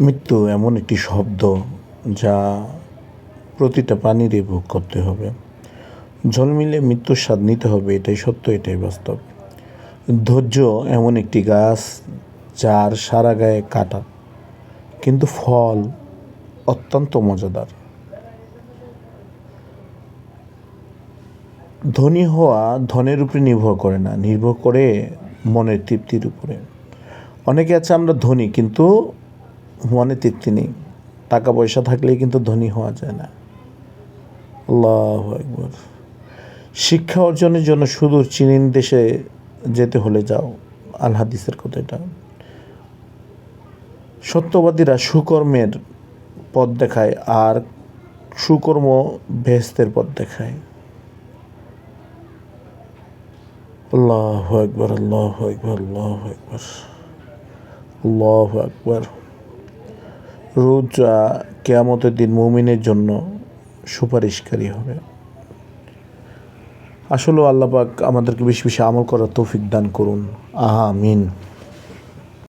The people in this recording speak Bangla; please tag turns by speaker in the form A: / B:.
A: মৃত্যু এমন একটি শব্দ যা প্রতিটা প্রাণীরই ভোগ করতে হবে। ঝলমিলে মৃত্যুর স্বাদ নিতে হবে, এটাই সত্য, এটাই বাস্তব। ধৈর্য এমন একটি গাছ যার সারা গায়ে কাটা, কিন্তু ফল অত্যন্ত মজাদার। ধনী হওয়া ধনের উপরে নির্ভর করে না, নির্ভর করে মনের তৃপ্তির উপরে। অনেকে আছে আমরা ধনী, কিন্তু মনে তৃপ্তি নেই। টাকা পয়সা থাকলেই কিন্তু ধনী হওয়া যায় না। আল্লাহ একবার শিক্ষা অর্জনের জন্য সুদূর চীন দেশে যেতে হলে যাও আল হাদিসের কথা এটা। সত্যবাদীরা সুকর্মের পথ দেখায় আর সুকর্ম ভেস্তের পথ দেখায়। আল্লাহ একবার আল্লাহ একবার আল্লাহ একবার আল্লাহ একবার রোজ কেয়ামতের দিন মুমিনের জন্য সুপারিশকারী হবে। আসলে আল্লাপাক আমাদেরকে বেশি বেশি আমল করার তৌফিক দান করুন। আহা আমিন।